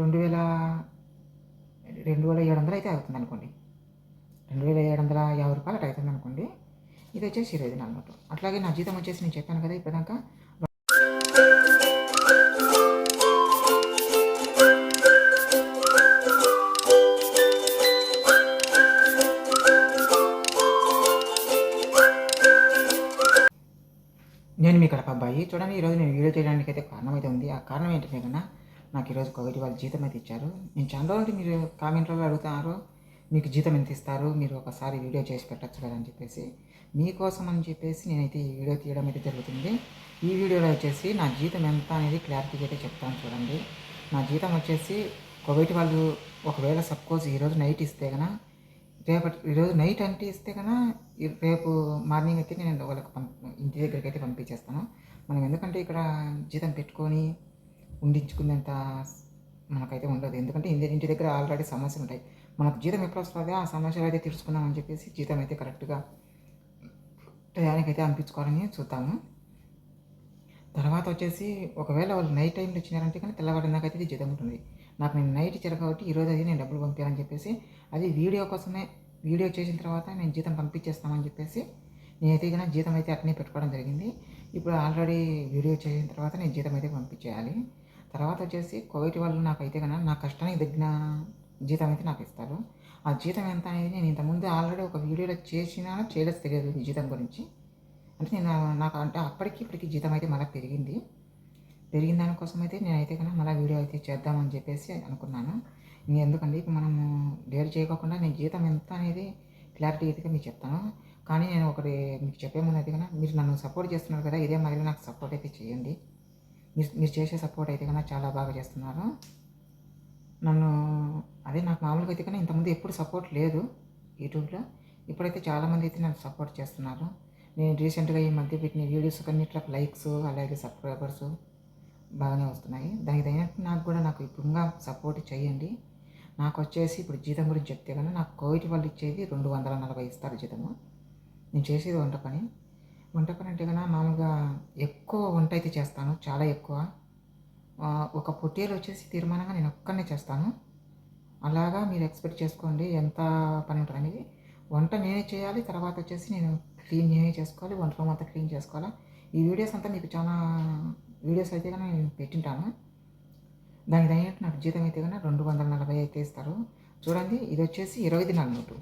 రెండు వేల రెండు వేల ఏడు వందలు అయితే అవుతుంది అనుకోండి రెండు వేల ఏడు వందల యాభై రూపాయలు అటు అవుతుంది అనుకోండి ఇది వచ్చేసి ఇరవై దినాల నోటు అట్లాగే నా జీతం వచ్చేసి నేను చెప్పాను కదా ఇప్పటిదాకా నేను మీ కడప అబ్బాయి. చూడండి ఈరోజు నేను వీడియో చేయడానికి అయితే కారణం అయితే ఉంది. ఆ కారణం ఏంటంటే కన్నా నాకు ఈరోజు కోవిడ్ వాళ్ళు జీతం అయితే ఇచ్చారు. నేను చాలా రోజులు మీరు కామెంట్లలో అడుగుతున్నారు మీకు జీతం ఎంత ఇస్తారు మీరు ఒకసారి వీడియో చేసి పెట్టచ్చు కదా అని చెప్పేసి. మీకోసం అని చెప్పేసి నేనైతే ఈ వీడియో తీయడం అయితే జరుగుతుంది. ఈ వీడియోలో వచ్చేసి నా జీతం ఎంత అనేది క్లారిటీగా అయితే చెప్తాను చూడండి. నా జీతం వచ్చేసి కోవిడ్ వాళ్ళు ఒకవేళ సపోజ్ ఈరోజు నైట్ ఇస్తే కన్నా రేపటి ఈరోజు నైట్ అంటే ఇస్తే కన్నా రేపు మార్నింగ్ అయితే నేను వాళ్ళకి పంపి ఇంటి దగ్గరికి అయితే పంపించేస్తాను. మనం ఎందుకంటే ఇక్కడ జీతం పెట్టుకొని ఉండించుకునేంత మనకైతే ఉండదు. ఎందుకంటే ఇంటి ఇంటి దగ్గర ఆల్రెడీ సమస్యలు ఉంటాయి. మనకు జీతం ఎప్పుడు వస్తుంది ఆ సమస్యలు అయితే తీర్చుకుందామని చెప్పేసి జీతం అయితే కరెక్ట్గా టయానికి అయితే పంపించుకోవాలని చూద్దాము. తర్వాత వచ్చేసి ఒకవేళ వాళ్ళు నైట్ టైంలో ఇచ్చినారంటే కానీ తెల్లవారిన అయితే ఇది జీతం ఉంటుంది. నాకు నేను నైట్ ఇచ్చారు కాబట్టి ఈరోజు అది నేను డబ్బులు పంపించాలని చెప్పేసి అది వీడియో కోసమే వీడియో చేసిన తర్వాత నేను జీతం పంపించేస్తామని చెప్పేసి నేనైతే కన్నా జీతం అయితే అట్నే పెట్టుకోవడం జరిగింది. ఇప్పుడు ఆల్రెడీ వీడియో చేసిన తర్వాత నేను జీతం అయితే పంపించేయాలి. తర్వాత వచ్చేసి కోవిడ్ వాళ్ళు నాకైతే కన్నా నా కష్టానికి తగ్గిన జీతం అయితే నాకు ఇస్తారు. ఆ జీతం ఎంత అనేది నేను ఇంతకుముందు ఆల్రెడీ ఒక వీడియోలో చేసినా చేయలేదు తెలియదు జీతం గురించి. అంటే నేను నాకు అంటే అప్పటికి ఇప్పటికి జీతం అయితే మళ్ళీ పెరిగింది. పెరిగిన దానికోసం అయితే నేనైతే కన్నా మళ్ళీ వీడియో అయితే చేద్దామని చెప్పేసి అనుకున్నాను. ఇంక ఎందుకండి ఇప్పుడు మనము డేర్ చేయకోకుండా నేను జీతం ఎంత అనేది క్లారిటీ అయితే మీకు చెప్తాను. కానీ నేను ఒకటి మీకు చెప్పే ముందు అయితే కన్నా మీరు నన్ను సపోర్ట్ చేస్తున్నారు కదా ఇదే మాదిరి నాకు సపోర్ట్ అయితే చేయండి. మీరు మీరు చేసే సపోర్ట్ అయితే కన్నా చాలా బాగా చేస్తున్నారు. నన్ను అదే నాకు మామూలుగా అయితే కానీ ఇంతకుముందు ఎప్పుడు సపోర్ట్ లేదు యూట్యూబ్లో. ఇప్పుడైతే చాలామంది అయితే నాకు సపోర్ట్ చేస్తున్నారు. నేను రీసెంట్గా ఈ మధ్య పెట్టిన వీడియోస్ కన్నిట్లకు లైక్స్ అలాగే సబ్స్క్రైబర్స్ బాగానే వస్తున్నాయి. దానికి తగినట్టు నాకు కూడా నాకు ఇప్పుడు సపోర్ట్ చేయండి. నాకు వచ్చేసి ఇప్పుడు జీతం గురించి చెప్తే కన్నా నాకు కోవిడ్ వాళ్ళు ఇచ్చేది రెండు వందల నలభై ఇస్తారు జీతము. నేను చేసేది వంట పని. వంట పని అంటే కన్నా మామూలుగా ఎక్కువ వంట అయితే చేస్తాను చాలా ఎక్కువ. ఒక పొట్టేలు వచ్చేసి తీర్మానంగా నేను ఒక్కనే చేస్తాను. అలాగా మీరు ఎక్స్పెక్ట్ చేసుకోండి ఎంత పని ఉంటుంది అనేది. వంట నేనే చేయాలి తర్వాత వచ్చేసి నేను క్లీన్ నేనే చేసుకోవాలి వంట రూమ్ అంతా క్లీన్ చేసుకోవాలి. ఈ వీడియోస్ అంతా మీకు చాలా వీడియోస్ అయితే కానీ నేను పెట్టింటాను. దానికి తగినట్టు నాకు జీతం అయితే కానీ రెండు వందల నలభై అయితే ఇస్తారు. చూడండి ఇది వచ్చేసి ఇరవై దినాల నోటు.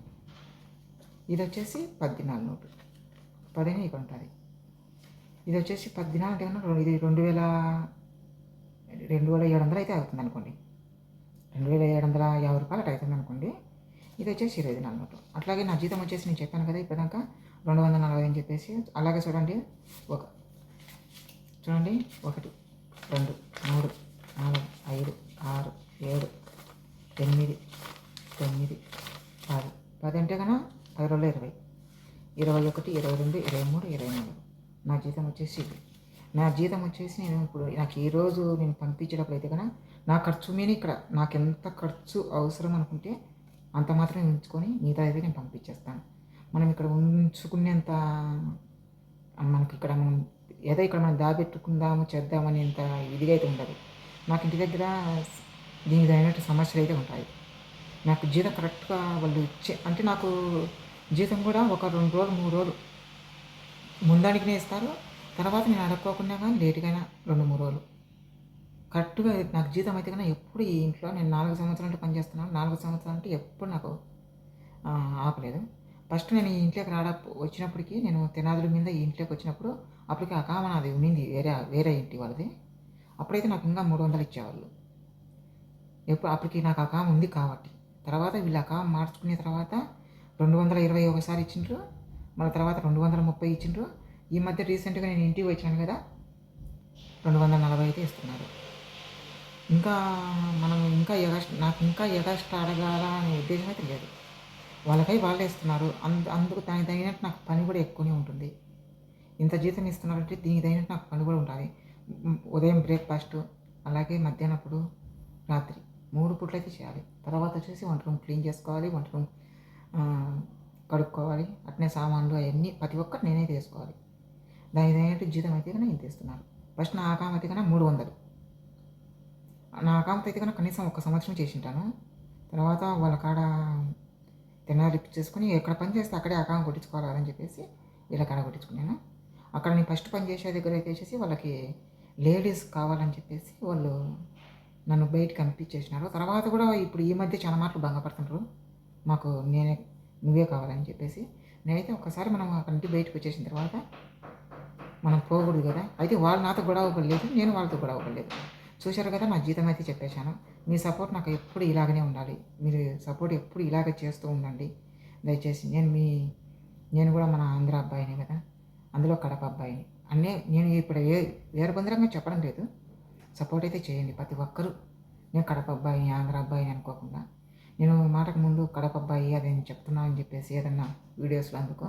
ఇది వచ్చేసి పది దినాల నోటు. పదిహేను ఇక్కడ ఉంటుంది. ఇది వచ్చేసి పది కన్నా ఇది రెండు వేల రెండు వేల ఏడు వందలు అయితే అవుతుంది అనుకోండి. రెండు వేల ఏడు వందల యాభై రూపాయలు అటు అవుతుంది అనుకోండి. ఇది వచ్చేసి ఇరవై దినాల నోటు. అట్లాగే నా జీతం వచ్చేసి నేను చెప్పాను కదా ఇప్పటిదాకా రెండు వందల నలభై అని చెప్పేసి. అలాగే చూడండి ఒక చూడండి ఒకటి రెండు మూడు నాలుగు ఐదు ఆరు ఏడు ఎనిమిది తొమ్మిది పది. పది అంటే కన్నా పది రోజులు ఇరవై. ఇరవై ఒకటి ఇరవై రెండు ఇరవై మూడు ఇరవై నాలుగు. నా జీతం వచ్చేసి ఇది. నా జీతం వచ్చేసి నేను ఇప్పుడు నాకు ఈ రోజు నేను పంపించేటప్పుడు అయితే కన్నా నా ఖర్చు మీద ఇక్కడ నాకు ఎంత ఖర్చు అవసరం అనుకుంటే అంత మాత్రం ఉంచుకొని మిగతా అయితే నేను పంపించేస్తాను. మనం ఇక్కడ ఉంచుకునేంత మనకి ఇక్కడ మనం ఏదో ఇక్కడ మనం దాబెట్టుకుందాము చేద్దామని ఇంత ఇదిగా అయితే ఉండదు. నాకు ఇంటి దగ్గర దీనికి అయినట్టు సమస్యలు అయితే ఉంటాయి. నాకు జీతం కరెక్ట్గా వాళ్ళు ఇచ్చే అంటే నాకు జీతం కూడా ఒక రెండు రోజులు మూడు రోజులు ముందానికినే ఇస్తారు. తర్వాత నేను అడక్కోకుండా కానీ లేటుగా రెండు మూడు రోజులు. కరెక్ట్గా నాకు జీతం అయితే కానీ ఎప్పుడు ఈ ఇంట్లో నేను నాలుగు సంవత్సరాలు అంటే పనిచేస్తున్నాను నాలుగు సంవత్సరాలు అంటే ఎప్పుడు నాకు ఆపలేదు. ఫస్ట్ నేను ఈ ఇంట్లోకి రాడ వచ్చినప్పటికీ నేను తెనాదుల మీద ఈ ఇంట్లోకి వచ్చినప్పుడు అప్పటికి అకాం అది ఉండింది వేరే వేరే ఇంటి వాళ్ళది. అప్పుడైతే నాకు ఇంకా మూడు వందలు ఇచ్చేవాళ్ళు. ఎప్పుడు అప్పటికి నాకు అకామ ఉంది కాబట్టి. తర్వాత వీళ్ళు అకామ మార్చుకునే తర్వాత రెండు వందల ఇరవై ఒకసారి ఇచ్చిండ్రు. మళ్ళీ తర్వాత రెండు వందల ముప్పై ఇచ్చిండ్రు. ఈ మధ్య రీసెంట్గా నేను ఇంటికి వచ్చాను కదా. రెండు వందల నలభై అయితే ఇస్తున్నారు. ఇంకా మనం ఇంకా ఎగస్ట్ నాకు ఇంకా ఎగస్ట్ అడగాల అనే ఉద్దేశమే తెలియదు. లేదు వాళ్ళకై వాళ్ళే ఇస్తున్నారు. అందు అందుకు దానికి తగినట్టు నాకు పని కూడా ఎక్కువనే ఉంటుంది. ఇంత జీతం ఇస్తున్నారంటే దీనికి తగినట్టు నాకు పని కూడా ఉండాలి. ఉదయం బ్రేక్ఫాస్ట్ అలాగే మధ్యాహ్నప్పుడు రాత్రి. మూడు పూటలు అయితే చేయాలి. తర్వాత వచ్చేసి వంట రూమ్ క్లీన్ చేసుకోవాలి. వంట రూమ్ కడుక్కోవాలి అట్నే సామాన్లు అవన్నీ ప్రతి ఒక్కటి నేనే తీసుకోవాలి. దాని తగినట్టు జీతం అయితే కన్నా ఇంత ఇస్తున్నారు ఫస్ట్ నా ఆకాం అయితే కన్నా మూడు వందలు. నా అకౌంట్ అయితే కన్నా కనీసం ఒక సంవత్సరం చేసింటాను. తర్వాత వాళ్ళ కాడ తిన్న చేసుకుని ఎక్కడ పని చేస్తే అక్కడే అకౌంట్ కొట్టించుకోవాలి అని చెప్పేసి వీళ్ళ కాడ కొట్టించుకున్నాను. అక్కడ నేను ఫస్ట్ పని చేసే దగ్గర అయితే వచ్చేసి వాళ్ళకి లేడీస్ కావాలని చెప్పేసి వాళ్ళు నన్ను బయటకు పంపించేసినారు. తర్వాత కూడా ఇప్పుడు ఈ మధ్య చాలా మాటలు భంగపడుతున్నారు మాకు నేనే నువ్వే కావాలని చెప్పేసి నేనైతే ఒకసారి మనం అక్కడి నుండి బయటకు వచ్చేసిన తర్వాత మనం పోకూడదు కదా. అయితే వాళ్ళు నాతో గొడవ పడలేదు నేను వాళ్ళతో గొడవ పడలేదు. చూశారు కదా నా జీతం అయితే చెప్పేశాను. మీ సపోర్ట్ నాకు ఎప్పుడు ఇలాగనే ఉండాలి. మీరు సపోర్ట్ ఎప్పుడు ఇలాగే చేస్తూ ఉండండి. దయచేసి నేను మీ నేను కూడా మన ఆంధ్ర అబ్బాయిని కదా. అందులో కడప అబ్బాయిని. అన్నీ నేను ఇప్పుడు ఏ వేరుబందరంగా చెప్పడం లేదు. సపోర్ట్ అయితే చేయండి ప్రతి ఒక్కరూ. నేను కడప అబ్బాయిని ఆంధ్ర అబ్బాయిని అనుకోకుండా. నేను మాటకు ముందు కడప అబ్బాయి అది నేను చెప్తున్నాను అని చెప్పేసి ఏదన్నా వీడియోస్లో అందుకో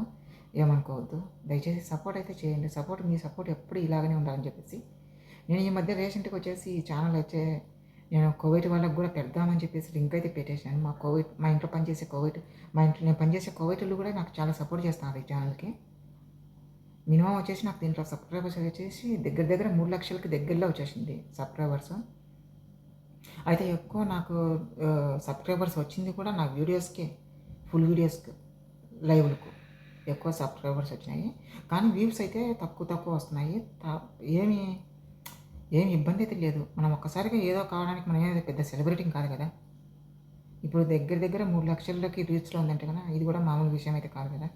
ఏమనుకోవద్దు. దయచేసి సపోర్ట్ అయితే చేయండి. సపోర్ట్ మీ సపోర్ట్ ఎప్పుడు ఇలాగనే ఉండాలని చెప్పేసి. నేను ఈ మధ్య రీసెంట్గా వచ్చేసి ఈ ఛానల్ వచ్చే నేను కోవిడ్ వాళ్ళకి కూడా పెడదామని చెప్పేసి లింక్ అయితే పెట్టేశాను. మా కోవిడ్ మా ఇంట్లో పనిచేసే కోవిడ్ మా ఇంట్లో నేను పనిచేసే కోవిడ్లు కూడా నాకు చాలా సపోర్ట్ చేస్తున్నారు ఈ ఛానల్కి మినిమం వచ్చేసి నాకు దీంట్లో సబ్స్క్రైబర్స్ వచ్చేసి దగ్గర దగ్గర మూడు లక్షలకి దగ్గరలో వచ్చేసింది సబ్స్క్రైబర్స్ అయితే ఎక్కువ నాకు సబ్స్క్రైబర్స్ వచ్చింది కూడా నా వీడియోస్కే ఫుల్ వీడియోస్కి లైవ్లకు ఎక్కువ సబ్స్క్రైబర్స్ వచ్చినాయి. కానీ వ్యూస్ అయితే తక్కువ తక్కువ వస్తున్నాయి. తా- ఏమి ఏమి ఇబ్బంది అయితే లేదు. మనం ఒక్కసారిగా ఏదో కావడానికి మనం ఏదో పెద్ద సెలబ్రిటీ కాదు కదా. ఇప్పుడు దగ్గర దగ్గర మూడు లక్షలకి రీచ్లో ఉందంటే కదా ఇది కూడా మామూలు విషయం అయితే కాదు కదా.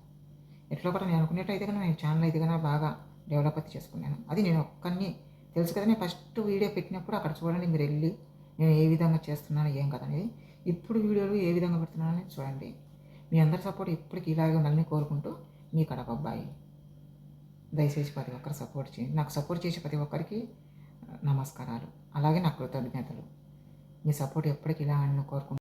ఎట్లా కూడా నేను అనుకునేట్టయితే కన్నా నేను ఛానల్ అయితే కన్నా బాగా డెవలప్ అయితే చేసుకున్నాను. అది నేను ఒక్కరిని తెలుసు కదా నేను ఫస్ట్ వీడియో పెట్టినప్పుడు అక్కడ చూడండి మీరు వెళ్ళి నేను ఏ విధంగా చేస్తున్నాను ఏం కదా అనేది ఇప్పుడు వీడియోలు ఏ విధంగా పెడుతున్నానని చూడండి. మీ అందరి సపోర్ట్ ఇప్పటికి ఇలాగే ఉండాలని కోరుకుంటూ మీ కడప అబ్బాయి. దయచేసి ప్రతి ఒక్కరు సపోర్ట్ చేయండి. నాకు సపోర్ట్ చేసే ప్రతి ఒక్కరికి నమస్కారాలు. అలాగే నా కృతజ్ఞతలు. మీ సపోర్ట్ ఎప్పటికి ఇలా అని కోరుకుంటున్నాను.